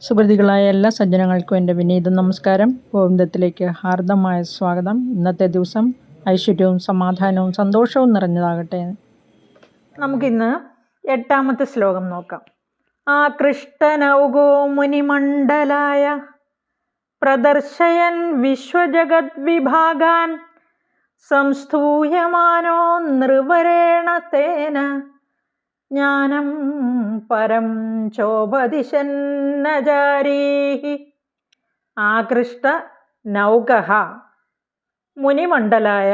സുഹൃത്തുക്കളായ എല്ലാ സജ്ജനങ്ങൾക്കും എന്റെ വിനീത നമസ്കാരം. ഗോവിന്ദത്തിലേക്ക് ഹാർദമായ സ്വാഗതം. ഇന്നത്തെ ദിവസം ഐശ്വര്യവും സമാധാനവും സന്തോഷവും നിറഞ്ഞതാകട്ടെ. നമുക്കിന്ന് എട്ടാമത്തെ ശ്ലോകം നോക്കാം. ആകൃഷ്ടനൗകോ മുനിമണ്ഡലായ പ്രദർശയൻ വിശ്വജഗത് വിഭാഗാൻ സംസ്ഥൂയമാനോ നൃവരേണ തേന ജ്ഞാനം പരം ചോപദിശന്നജാരീ ആകൃഷ്ട നൗകഃ മുനിമണ്ഡലായ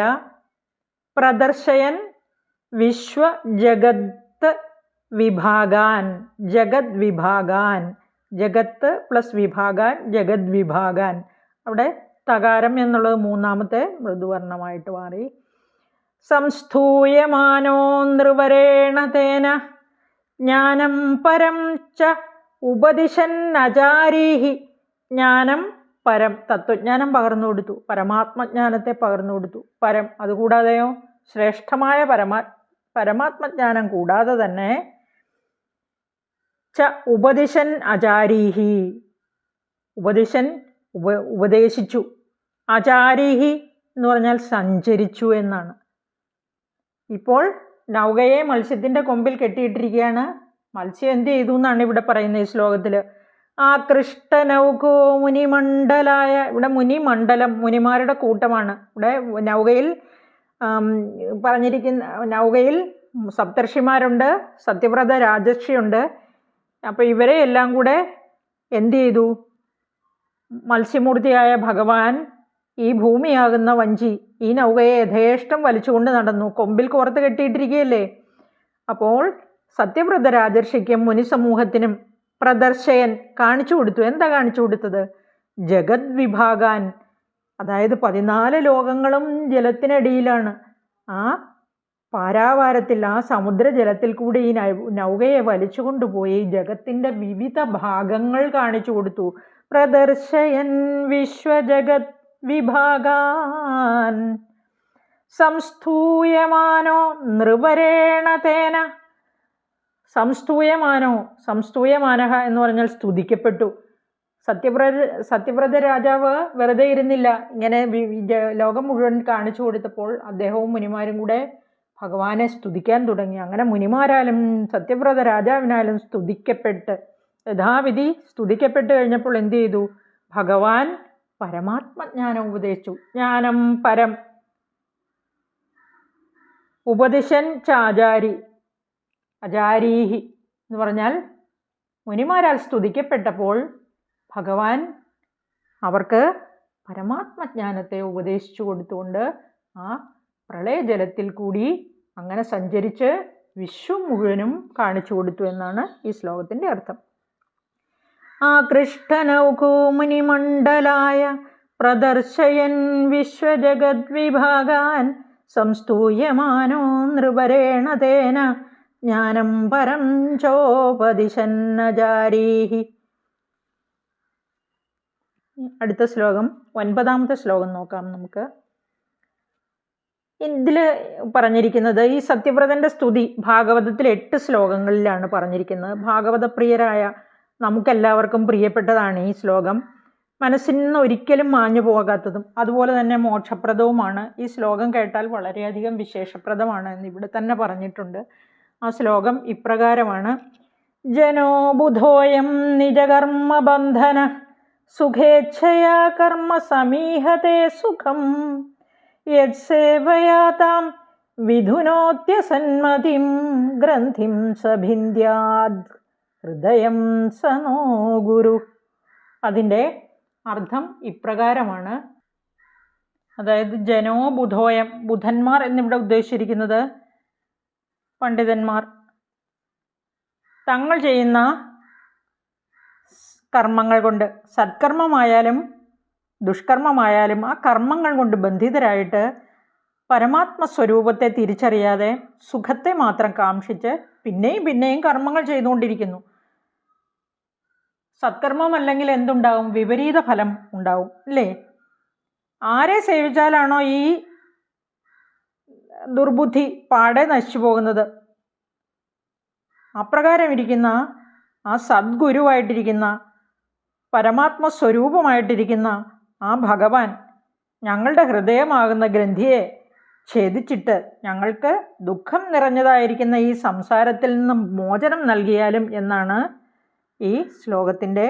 പ്രദർശയൻ വിശ്വജഗത്ത് വിഭാഗാൻ ജഗത് വിഭാഗാൻ ജഗത്ത് പ്ലസ് വിഭാഗാൻ ജഗത് വിഭാഗാൻ. അവിടെ തകാരം എന്നുള്ളത് മൂന്നാമത്തെ മൃദുവർണമായിട്ട് മാറി. സംസ്ഥൂയമാനോ നൃവരേണ തേന ജ്ഞാനം പരം ച ഉപദിശന്നചാരീഹി ജ്ഞാനം പരം തത്വജ്ഞാനം പകർന്നു കൊടുത്തു. പരമാത്മജ്ഞാനത്തെ പകർന്നു കൊടുത്തു. പരം അതുകൂടാതെയോ? ശ്രേഷ്ഠമായ പരമാ പരമാത്മജ്ഞാനം കൂടാതെ തന്നെ ച ഉപദിശൻ അചാരീഹി ഉപദിശൻ ഉപ ഉപദേശിച്ചു. അചാരീഹി എന്ന് പറഞ്ഞാൽ സഞ്ചരിച്ചു എന്നാണ്. ഇപ്പോൾ നൗകയെ മത്സ്യത്തിന്റെ കൊമ്പിൽ കെട്ടിയിട്ടിരിക്കുകയാണ് മത്സ്യം എന്ത് ചെയ്തു എന്നാണ് ഇവിടെ പറയുന്നത് ഈ ശ്ലോകത്തിൽ ആ കൃഷ്ണനൗകോ മുനിമണ്ഡലായ ഇവിടെ മുനിമണ്ഡലം മുനിമാരുടെ കൂട്ടമാണ്. ഇവിടെ നൗകയിൽ പറഞ്ഞിരിക്കുന്ന നൗകയിൽ സപ്തർഷിമാരുണ്ട് സത്യവ്രത രാജർഷിയുണ്ട്. അപ്പോൾ ഇവരെ എല്ലാം കൂടെ എന്ത് ചെയ്തു? മത്സ്യമൂർത്തിയായ ഭഗവാൻ ഈ ഭൂമിയാകുന്ന വഞ്ചി ഈ നൗകയെ യഥേഷ്ടം വലിച്ചുകൊണ്ട് നടന്നു. കൊമ്പിൽ കോർത്ത് കെട്ടിയിട്ടിരിക്കുകയല്ലേ? അപ്പോൾ സത്യവ്രത രാജർഷിക്കും മുനിസമൂഹത്തിനും പ്രദർശയൻ കാണിച്ചു കൊടുത്തു. എന്താ കാണിച്ചു കൊടുത്തത്? ജഗത് വിഭാഗാൻ അതായത് പതിനാല് ലോകങ്ങളും ജലത്തിനടിയിലാണ്. ആ പാരാവാരത്തിൽ ആ സമുദ്ര ജലത്തിൽ കൂടി ഈ നൗകയെ വലിച്ചു കൊണ്ടുപോയി ജഗത്തിന്റെ വിവിധ ഭാഗങ്ങൾ കാണിച്ചു കൊടുത്തു. പ്രദർശയൻ വിശ്വജഗത് വിഭാഗാൻ. സംസ്ഥൂയമാനോ നൃപരേണ തേന. സംസ്ഥൂയമാനോ സംസ്ഥൂയമാനഹ എന്ന് പറഞ്ഞാൽ സ്തുതിക്കപ്പെട്ടു. സത്യവ്രത സത്യവ്രത രാജാവ് വെറുതെ ഇരുന്നില്ല. ഇങ്ങനെ ലോകം മുഴുവൻ കാണിച്ചു കൊടുത്തപ്പോൾ അദ്ദേഹവും മുനിമാരും കൂടെ ഭഗവാനെ സ്തുതിക്കാൻ തുടങ്ങി. അങ്ങനെ മുനിമാരാലും സത്യവ്രത രാജാവിനാലും സ്തുതിക്കപ്പെട്ട് യഥാവിധി സ്തുതിക്കപ്പെട്ട് കഴിഞ്ഞപ്പോൾ എന്ത് ചെയ്തു? ഭഗവാൻ പരമാത്മജ്ഞാനം ഉപദേശിച്ചു. ജ്ഞാനം പരം. ഉപദിശൻ ചാചാരി. അചാരീഹി എന്ന് പറഞ്ഞാൽ മുനിമാരാൽ സ്തുതിക്കപ്പെട്ടപ്പോൾ ഭഗവാൻ അവർക്ക് പരമാത്മജ്ഞാനത്തെ ഉപദേശിച്ചു കൊടുത്തുകൊണ്ട് ആ പ്രളയജലത്തിൽ കൂടി അങ്ങനെ സഞ്ചരിച്ച് വിശ്വം മുഴുവനും കാണിച്ചു കൊടുത്തു എന്നാണ് ഈ ശ്ലോകത്തിന്റെ അർത്ഥം. ആകൃഷ്ടനൗകൂമുനിമണ്ഡലായ പ്രദർശയൻ വിശ്വജഗദ്വിഭാഗാൻ സംസ്തൂയമാനോ നൃപരേണ തേന ജ്ഞാനം പരം ചോപദിശന്നജാരീഹി അടുത്ത ശ്ലോകം ഒൻപതാമത്തെ ശ്ലോകം നോക്കാം നമുക്ക്. ഇതിൽ പറഞ്ഞിരിക്കുന്നത് ഈ സത്യവ്രതന്റെ സ്തുതി ഭാഗവതത്തിൽ എട്ട് ശ്ലോകങ്ങളിലാണ് പറഞ്ഞിരിക്കുന്നത്. ഭാഗവതപ്രിയരായ നമുക്കെല്ലാവർക്കും പ്രിയപ്പെട്ടതാണ് ഈ ശ്ലോകം. മനസ്സിൽ നിന്ന് ഒരിക്കലും മാഞ്ഞു പോകാത്തതും അതുപോലെ തന്നെ മോക്ഷപ്രദവുമാണ്. ഈ ശ്ലോകം കേട്ടാൽ വളരെയധികം വിശേഷപ്രദമാണ് എന്ന് ഇവിടെ തന്നെ പറഞ്ഞിട്ടുണ്ട്. ആ ശ്ലോകം ഇപ്രകാരമാണ്. ജനോ ബുധോയം നിജകർമ്മബന്ധന സുഖേച്ഛയാ കർമ്മ സമീഹത്തെ സുഖം. യത്സേവയാതാം വിധുനോത്യസന്മതിം ഗ്രന്ഥിം സഭിന്ദ്യാദ് ഹൃദയം സനോ ഗുരു. അതിന്റെ അർത്ഥം ഇപ്രകാരമാണ്. അതായത് ജനോ ബുധോയം ബുധന്മാർ എന്നിവിടെ ഉദ്ദേശിച്ചിരിക്കുന്നത് പണ്ഡിതന്മാർ. തങ്ങൾ ചെയ്യുന്ന കർമ്മങ്ങൾ കൊണ്ട് സത്കർമ്മമായാലും ദുഷ്കർമ്മമായാലും ആ കർമ്മങ്ങൾ കൊണ്ട് ബന്ധിതരായിട്ട് പരമാത്മ സ്വരൂപത്തെ തിരിച്ചറിയാതെ സുഖത്തെ മാത്രം കാംക്ഷിച്ച് പിന്നെയും പിന്നെയും കർമ്മങ്ങൾ ചെയ്തുകൊണ്ടിരിക്കുന്നു. സത്കർമ്മമല്ലെങ്കിൽ എന്തുണ്ടാവും? വിപരീത ഫലം ഉണ്ടാവും അല്ലേ? ആരെ സേവിച്ചാലാണോ ഈ ദുർബുദ്ധി പാടെ നശിച്ചു പോകുന്നത്? അപ്രകാരം ഇരിക്കുന്ന ആ സദ്ഗുരുവായിട്ടിരിക്കുന്ന പരമാത്മസ്വരൂപമായിട്ടിരിക്കുന്ന ആ ഭഗവാൻ ഞങ്ങളുടെ ഹൃദയമാകുന്ന ഗ്രന്ഥിയെ ഛേദിച്ചിട്ട് ഞങ്ങൾക്ക് ദുഃഖം നിറഞ്ഞതായിരിക്കുന്ന ഈ സംസാരത്തിൽ നിന്നും മോചനം നൽകിയാലും എന്നാണ് ഈ ശ്ലോകത്തിന്റെ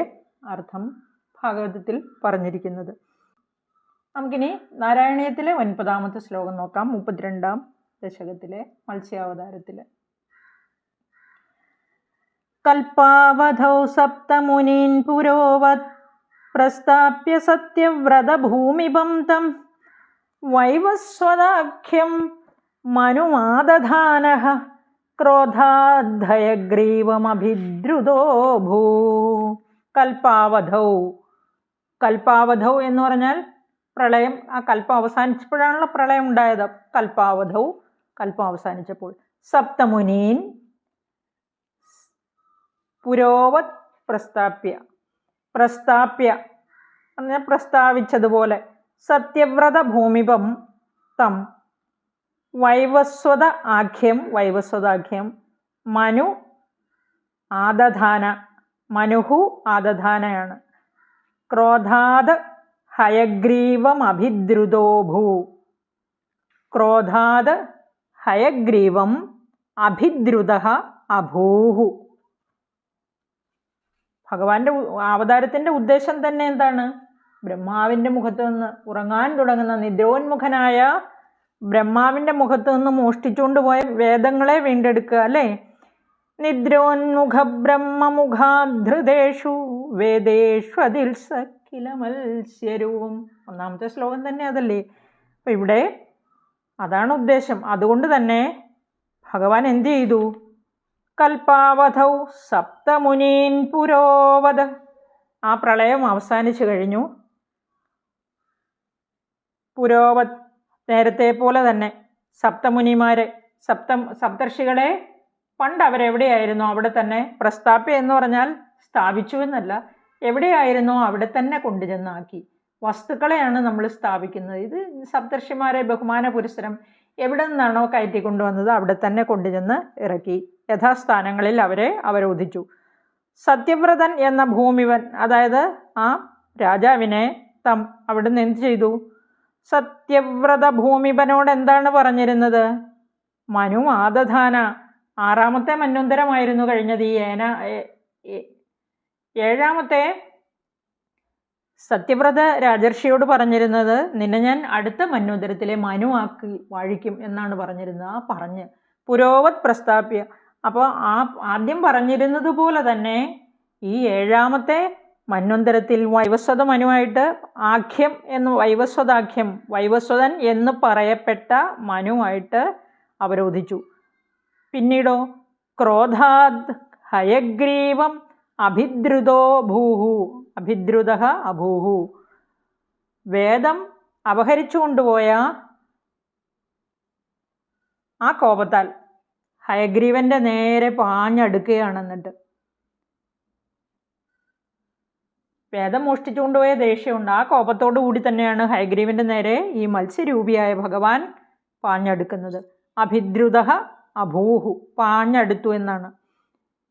അർത്ഥം ഭാഗവതത്തിൽ പറഞ്ഞിരിക്കുന്നത്. നമുക്കിനി നാരായണീയത്തിലെ ഒൻപതാമത്തെ ശ്ലോകം നോക്കാം മുപ്പത്തിരണ്ടാം ദശകത്തിലെ മത്സ്യാവതാരത്തിൽ കൽപ്പാവധൗ സപ്തമുനീൻ പുരോവത് പ്രസ്ഥാപ്യ സത്യവ്രതഭൂമിപം തം വൈവസ്വദാഖ്യം മനുമാദധാന ക്രോധാദ്ധയഗ്രീവമഭിദ്രുതോ ഭൂ. കൽപ്പാവധൗ. കൽപ്പാവധൗ എന്ന് പറഞ്ഞാൽ പ്രളയം. ആ കൽപ്പം അവസാനിച്ചപ്പോഴാണല്ലോ പ്രളയം ഉണ്ടായത്. കൽപ്പാവധൗ. കൽപ്പം അവസാനിച്ചപ്പോൾ. സപ്തമുനീൻ. പുരോവത് പ്രസ്താപ്യ. പറഞ്ഞാൽ പ്രസ്താവിച്ചതുപോലെ സത്യവ്രത ഭൂമിപം തം. വൈവസ്വത ആഖ്യം വൈവസ്വതാഖ്യം മനു ആദധാന മനുഹു ആദധാനയാണ്. ക്രോധാത് ഹയഗ്രീവം അഭിദ്രുതോഭൂ. ക്രോധാത് ഹയഗ്രീവം അഭിദ്രുത അഭൂഹു. ഭഗവാന്റെ അവതാരത്തിന്റെ ഉദ്ദേശം തന്നെ എന്താണ്? ബ്രഹ്മാവിന്റെ മുഖത്ത് നിന്ന് ഉറങ്ങാൻ തുടങ്ങുന്ന നിദ്രോന്മുഖനായ ബ്രഹ്മാവിന്റെ മുഖത്ത് നിന്ന് മോഷ്ടിച്ചുകൊണ്ട് പോയ വേദങ്ങളെ വീണ്ടെടുക്കുക അല്ലേ? നിദ്രോന്മുഖ ബ്രഹ്മമുഖാധൃതേഷു വേദേഷു അതിൽ സഖില മത്സ്യരൂപം ഒന്നാമത്തെ ശ്ലോകം തന്നെ അതല്ലേ? അപ്പം ഇവിടെ അതാണ് ഉദ്ദേശം. അതുകൊണ്ട് തന്നെ ഭഗവാൻ എന്തു ചെയ്തു? കൽപ്പാവധൗ സപ്തമുനീൻ പുരോവധ ആ പ്രളയം അവസാനിച്ചു കഴിഞ്ഞു. പുരോവത് നേരത്തെ പോലെ തന്നെ സപ്തമുനിമാരെ സപ്ത സപ്തർഷികളെ പണ്ട് അവരെവിടെയായിരുന്നോ? അവിടെ തന്നെ പ്രസ്താപ്യ എന്ന് പറഞ്ഞാൽ സ്ഥാപിച്ചു എന്നല്ല. എവിടെയായിരുന്നോ? അവിടെ തന്നെ കൊണ്ടുചെന്നാക്കി. വസ്തുക്കളെയാണ് നമ്മൾ സ്ഥാപിക്കുന്നത്. ഇത് സപ്തർഷിമാരെ ബഹുമാന പുരസ്സരം എവിടെ നിന്നാണോ കയറ്റി കൊണ്ടുവന്നത് അവിടെ തന്നെ കൊണ്ടുചെന്ന് ഇറക്കി. യഥാസ്ഥാനങ്ങളിൽ അവരെ അവരോധിച്ചു. സത്യവ്രതൻ എന്ന ഭൂമിവൻ അതായത് ആ രാജാവിനെ തം അവിടെ നിന്ന് എന്ത് ചെയ്തു? സത്യവ്രത ഭൂമിപനോട് എന്താണ് പറഞ്ഞിരുന്നത്? മനു ആദധാന. ആറാമത്തെ മന്വന്തരമായിരുന്നു കഴിഞ്ഞത് ഈ ഏന ഏഴാമത്തെ സത്യവ്രത രാജർഷിയോട് പറഞ്ഞിരുന്നത് നിന്നെ ഞാൻ അടുത്ത മന്വന്തരത്തിലെ മനു ആക്കി വാഴിക്കും എന്നാണ് പറഞ്ഞിരുന്നത്. ആ പറഞ്ഞ് പുരോവത് പ്രസ്താപ്യ. അപ്പോൾ ആ ആദ്യം പറഞ്ഞിരുന്നത് പോലെ തന്നെ ഈ ഏഴാമത്തെ മന്വന്തരത്തിൽ വൈവസ്വത മനുവായിട്ട് ആഖ്യം എന്ന് വൈവസ്വതാഖ്യം വൈവസ്വതൻ എന്ന് പറയപ്പെട്ട മനുവായിട്ട് അവരോധിച്ചു. പിന്നീടോ ക്രോധാത് ഹയഗ്രീവം അഭിദ്രുതോ ഭൂഹു അഭിദ്രുത അഭൂഹു. വേദം അപഹരിച്ചു കൊണ്ടുപോയ ആ കോപത്താൽ ഹയഗ്രീവന്റെ നേരെ പാഞ്ഞടുക്കുകയാണ് എന്നിട്ട് വേദം മോഷ്ടിച്ചുകൊണ്ടുപോയ ദേഷ്യമുണ്ട്. ആ കോപത്തോടു കൂടി തന്നെയാണ് ഹയഗ്രീവന്റെ നേരെ ഈ മത്സ്യരൂപിയായ ഭഗവാൻ പാഞ്ഞടുക്കുന്നത്. അഭിദ്രുത അഭൂഹു പാഞ്ഞടുത്തു എന്നാണ്.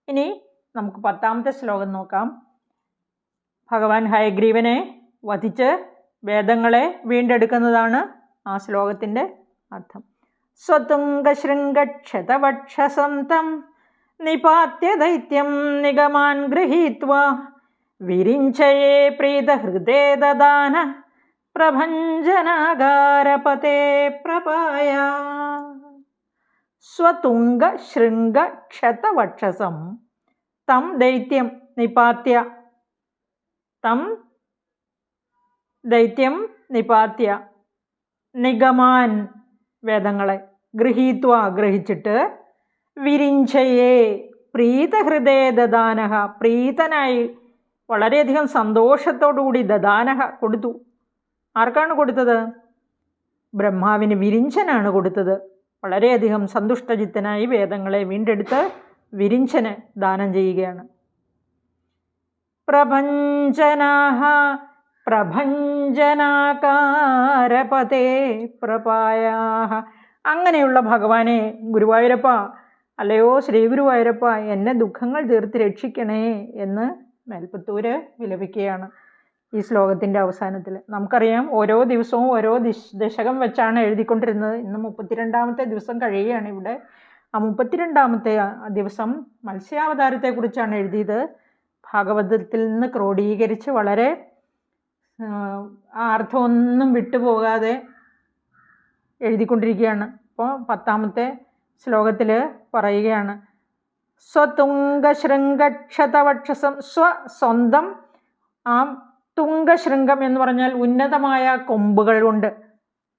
ഇനി നമുക്ക് പത്താമത്തെ ശ്ലോകം നോക്കാം. ഭഗവാൻ ഹയഗ്രീവനെ വധിച്ച് വേദങ്ങളെ വീണ്ടെടുക്കുന്നതാണ് ആ ശ്ലോകത്തിന്റെ അർത്ഥം. സ്വതുംഗശൃംഗക്ഷതവക്ഷസം നിപാത്യ ദൈത്യം നിഗമാൻ ഗൃഹീത്വ വിരിഞ്ചയേ പ്രീതഹൃദേ ദദാന പ്രഭഞ്ജനാകാരപതേ പ്രപായ. സ്വതുംഗശൃംഗക്ഷതവക്ഷസം തം ദൈത്യം നിപാത്യ. തം ദൈത്യം നിപാത്യ. നിഗമാൻ വേദങ്ങളെ ഗൃഹീത്വ ഗ്രഹിച്ചിട്ട് വിരിഞ്ചയെ പ്രീതഹൃദയ ദദാനഹ പ്രീതനായി വളരെയധികം സന്തോഷത്തോടുകൂടി ദദാനഹ കൊടുത്തു. ആർക്കാണ് കൊടുത്തത്? ബ്രഹ്മാവിന് വിരിഞ്ചനാണ് കൊടുത്തത്. വളരെയധികം സന്തുഷ്ടചിത്തനായി വേദങ്ങളെ വീണ്ടെടുത്ത് വിരിഞ്ചന് ദാനം ചെയ്യുകയാണ്. പ്രഭഞ്ചനാഹ പ്രഭഞ്ജനാകാരപതേ പ്രപായാഹ. അങ്ങനെയുള്ള ഭഗവാനെ ഗുരുവായൂരപ്പ അല്ലയോ ശ്രീ ഗുരുവായൂരപ്പ എന്നെ ദുഃഖങ്ങൾ തീർത്ത് രക്ഷിക്കണേ എന്ന് മേൽപ്പത്തൂര് വിലപിക്കുകയാണ് ഈ ശ്ലോകത്തിന്റെ അവസാനത്തിൽ നമുക്കറിയാം ഓരോ ദിവസവും ഓരോ ദിശ ദശകം വെച്ചാണ് എഴുതിക്കൊണ്ടിരുന്നത്. ഇന്ന് മുപ്പത്തിരണ്ടാമത്തെ ദിവസം കഴിയുകയാണ് ഇവിടെ. ആ മുപ്പത്തിരണ്ടാമത്തെ ദിവസം മത്സ്യാവതാരത്തെക്കുറിച്ചാണ് എഴുതിയത്. ഭാഗവതത്തിൽ നിന്ന് ക്രോഡീകരിച്ച് വളരെ അർത്ഥമൊന്നും വിട്ടുപോകാതെ എഴുതിക്കൊണ്ടിരിക്കുകയാണ്. അപ്പോൾ പത്താമത്തെ ശ്ലോകത്തിൽ പറയുകയാണ് സ്വതുംഗശൃംഗക്ഷതവക്ഷസം സ്വ സ്വന്തം ആ തുംഗശൃംഗം എന്ന് പറഞ്ഞാൽ ഉന്നതമായ കൊമ്പുകളുണ്ട്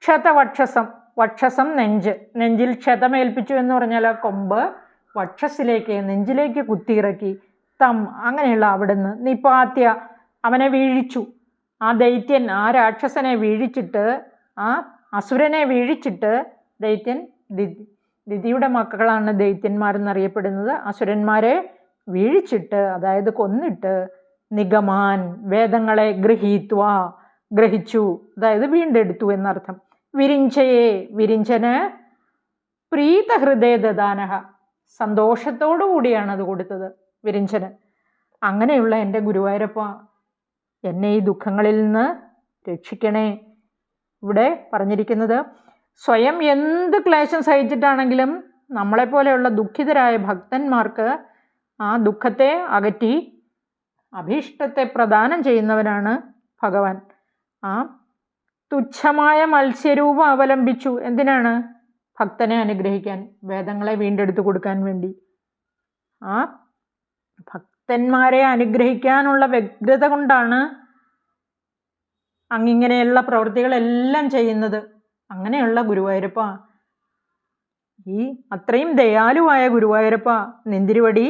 ക്ഷതവക്ഷസം വക്ഷസം നെഞ്ച്. നെഞ്ചിൽ ക്ഷതമേൽപ്പിച്ചു എന്ന് പറഞ്ഞാൽ ആ കൊമ്പ് വക്ഷസിലേക്ക് നെഞ്ചിലേക്ക് കുത്തിയിറക്കി തം അങ്ങനെയുള്ള അവിടുന്ന് നിപാത്യ അവനെ വീഴിച്ചു. ആ ദൈത്യൻ ആ രാക്ഷസനെ വീഴിച്ചിട്ട് ആ അസുരനെ വീഴിച്ചിട്ട് ദൈത്യൻ ദിതിയുടെ മക്കളാണ് ദൈത്യന്മാരെന്നറിയപ്പെടുന്നത്. അസുരന്മാരെ വീഴിച്ചിട്ട് അതായത് കൊന്നിട്ട് നിഗമാൻ വേദങ്ങളെ ഗ്രഹീത്വ ഗ്രഹിച്ചു അതായത് വീണ്ടെടുത്തു എന്നർത്ഥം. വിരിഞ്ചയെ വിരിഞ്ചന് പ്രീതഹൃദയ ദദാനഹ സന്തോഷത്തോടു കൂടിയാണ് അത് കൊടുത്തത് വിരിഞ്ചന്. അങ്ങനെയുള്ള എന്റെ ഗുരുവായൂരപ്പ എന്നെ ഈ ദുഃഖങ്ങളിൽ നിന്ന് രക്ഷിക്കണേ. ഇവിടെ പറഞ്ഞിരിക്കുന്നത് സ്വയം എന്ത് ക്ലേശം സഹിച്ചിട്ടാണെങ്കിലും നമ്മളെപ്പോലെയുള്ള ദുഃഖിതരായ ഭക്തന്മാർക്ക് ആ ദുഃഖത്തെ അകറ്റി അഭീഷ്ടത്തെ പ്രദാനം ചെയ്യുന്നവനാണ് ഭഗവാൻ. ആ തുച്ഛമായ മത്സ്യരൂപം അവലംബിച്ചു. എന്തിനാണ് ഭക്തനെ അനുഗ്രഹിക്കാൻ വേദങ്ങളെ വീണ്ടെടുത്ത് കൊടുക്കാൻ വേണ്ടി? ആ ഭക്തന്മാരെ അനുഗ്രഹിക്കാനുള്ള വ്യഗ്രത കൊണ്ടാണ് അങ്ങിങ്ങനെയുള്ള പ്രവൃത്തികളെല്ലാം ചെയ്യുന്നത്. അങ്ങനെയുള്ള ഗുരുവായൂരപ്പ. ഈ അത്രയും ദയാലുവായ ഗുരുവായൂരപ്പ നെന്തിരുവടി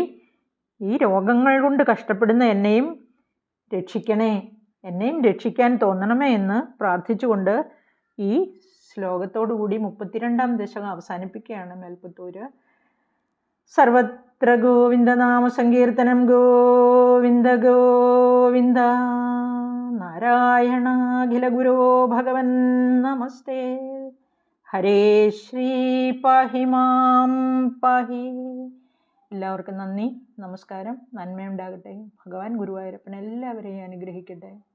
ഈ രോഗങ്ങൾ കൊണ്ട് കഷ്ടപ്പെടുന്ന എന്നെയും രക്ഷിക്കണേ എന്നെയും രക്ഷിക്കാൻ തോന്നണമേ എന്ന് പ്രാർത്ഥിച്ചുകൊണ്ട് ഈ ശ്ലോകത്തോടുകൂടി മുപ്പത്തിരണ്ടാം ദശകം അവസാനിപ്പിക്കുകയാണ് മേൽപ്പത്തൂര്. സർവത്ര ഗോവിന്ദനാമ സങ്കീർത്തനം ഗോവിന്ദ ഗോവിന്ദ. നാരായണാഖില ഗുരോ ഭഗവൻ നമസ്തേ. ഹരേ ശ്രീ പാഹി മാം പാഹി. എല്ലാവർക്കും നന്ദി നമസ്കാരം. നന്മയുണ്ടാകട്ടെ. ഭഗവാൻ ഗുരുവായൂരപ്പൻ എല്ലാവരെയും അനുഗ്രഹിക്കട്ടെ.